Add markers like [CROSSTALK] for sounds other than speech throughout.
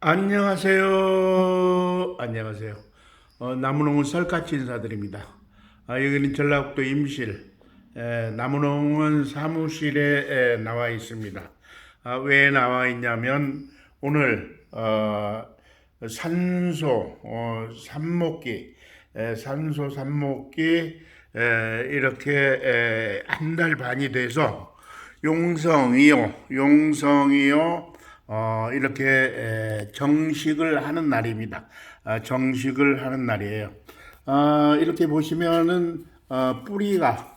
안녕하세요. 안녕하세요. 어, 나무농은 썰같이 인사드립니다. 아, 여기는 전라북도 임실 에, 나무농은 사무실에 에, 나와 있습니다. 아, 왜 나와 있냐면 오늘 어, 산소 어, 삽목기 에, 산소 삽목기 에, 이렇게 한 달 반이 돼서 용성이요 용성이요 어, 이렇게 에, 정식을 하는 날입니다. 아, 정식을 하는 날이에요. 아, 이렇게 보시면은 어, 뿌리가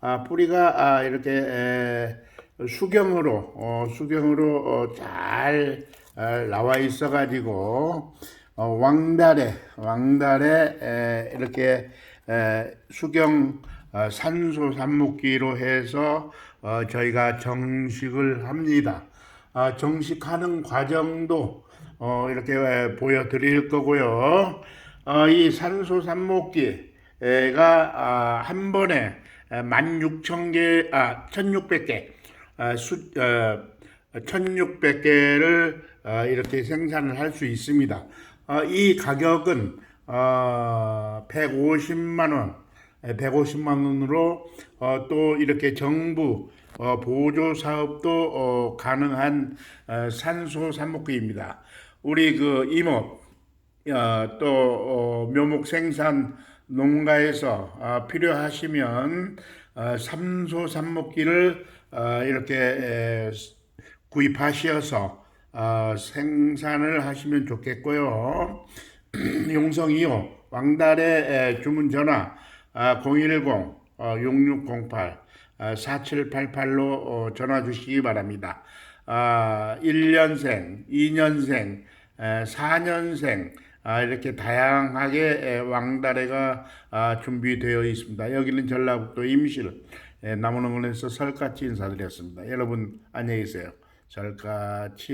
아, 뿌리가 아, 이렇게 에, 수경으로 어, 수경으로 어, 잘 아, 나와 있어 가지고 어, 왕달에 왕달에 에, 이렇게 에, 수경 어, 산소 삽목기로 해서 어, 저희가 정식을 합니다. 아, 정식하는 과정도 어, 이렇게 에, 보여드릴 거고요. 어, 이 산소 삽목기가 아, 한 번에 16,000개, 아, 1,600개, 아, 수, 어, 1,600개를 어, 이렇게 생산을 할 수 있습니다. 어, 이 가격은 어, 150만 원, 150만 원으로 어, 또 이렇게 정부 어, 보조 사업도 어, 가능한 어, 산소 삽목기입니다. 우리 그 이모 어, 또 어, 묘목 생산 농가에서 어, 필요하시면 어, 삼소 삽목기를 어, 이렇게 에, 구입하셔서 어, 생산을 하시면 좋겠고요. [CLEARS THROAT] 용성이요 왕달의 에, 주문 전화 아, 010 어, 6608 아, 4788로 어, 전화 주시기 바랍니다. 아, 1년생, 2년생, 에, 4년생 아, 이렇게 다양하게 에, 왕다래가 아, 준비되어 있습니다. 여기는 전라북도 임실 에, 나무농원에서 설같이 인사드렸습니다. 여러분 안녕히 계세요. 설같이